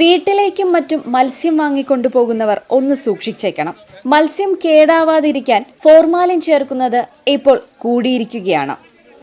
വീട്ടിലേക്കും മറ്റും മത്സ്യം വാങ്ങിക്കൊണ്ടുപോകുന്നവർ ഒന്ന് സൂക്ഷിച്ചേക്കണം. മത്സ്യം കേടാവാതിരിക്കാൻ ഫോർമാലിൻ ചേർക്കുന്നത് ഇപ്പോൾ കൂടിയിരിക്കുകയാണ്.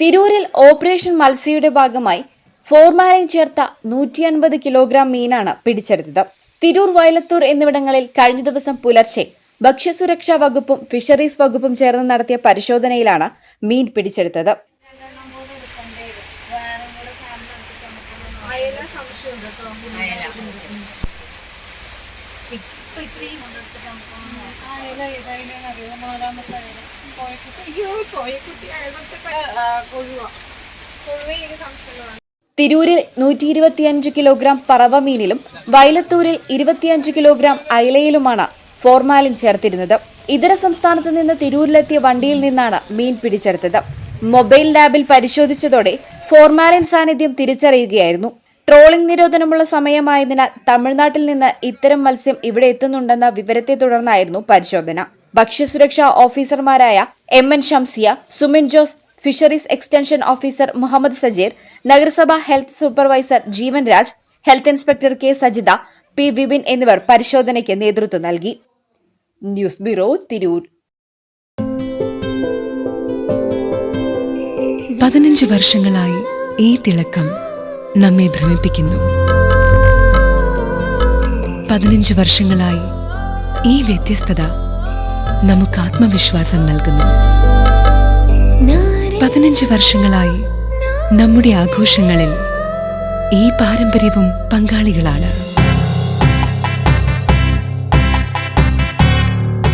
തിരൂരിൽ ഓപ്പറേഷൻ മത്സ്യയുടെ ഭാഗമായി ഫോർമാലിൻ ചേർത്ത നൂറ്റി അൻപത് കിലോഗ്രാം മീനാണ് പിടിച്ചെടുത്തത്. തിരൂർ വയലത്തൂർ എന്നിവിടങ്ങളിൽ കഴിഞ്ഞ ദിവസം പുലർച്ചെ ഭക്ഷ്യസുരക്ഷാ വകുപ്പും ഫിഷറീസ് വകുപ്പും ചേർന്ന് നടത്തിയ പരിശോധനയിലാണ് മീൻ പിടിച്ചെടുത്തത്. തിരൂരിൽ നൂറ്റി ഇരുപത്തിയഞ്ച് കിലോഗ്രാം പറവ മീനിലും വയലത്തൂരിൽ ഇരുപത്തിയഞ്ച് കിലോഗ്രാം അയലയിലുമാണ് ഫോർമാലിൻ ചേർത്തിരുന്നത്. ഇതര സംസ്ഥാനത്ത് നിന്ന് തിരൂരിലെത്തിയ വണ്ടിയിൽ നിന്നാണ് മീൻ പിടിച്ചെടുത്തത്. മൊബൈൽ ലാബിൽ പരിശോധിച്ചതോടെ ഫോർമാലിൻ സാന്നിധ്യം തിരിച്ചറിയുകയായിരുന്നു. ട്രോളിംഗ് നിരോധനമുള്ള സമയമായതിനാൽ തമിഴ്നാട്ടിൽ നിന്ന് ഇത്തരം മത്സ്യം ഇവിടെ എത്തുന്നുണ്ടെന്ന വിവരത്തെ തുടർന്നായിരുന്നു പരിശോധന. ഭക്ഷ്യസുരക്ഷാ ഓഫീസർമാരായ M N Shamsiya Sumin Jose fisheries extension officer Muhammad Sajeer നഗരസഭാ health supervisor Jeevan Raj health inspector K Sajitha P Vipin എന്നിവർ പരിശോധനയ്ക്ക് നേതൃത്വം നൽകി. News bureau Tirur. പതിനഞ്ച് വർഷങ്ങളായി ഈ തിളക്കം നമ്മെ ഭ്രമിപ്പിക്കുന്നു. പതിനഞ്ച് വർഷങ്ങളായി ഈ വ്യത്യസ്തത നമുക്ക് ആത്മവിശ്വാസം നൽകുന്നു. പതിനഞ്ച് വർഷങ്ങളായി നമ്മുടെ ആഘോഷങ്ങളിൽ ഈ പാരമ്പര്യവും പങ്കാളികളാണ്.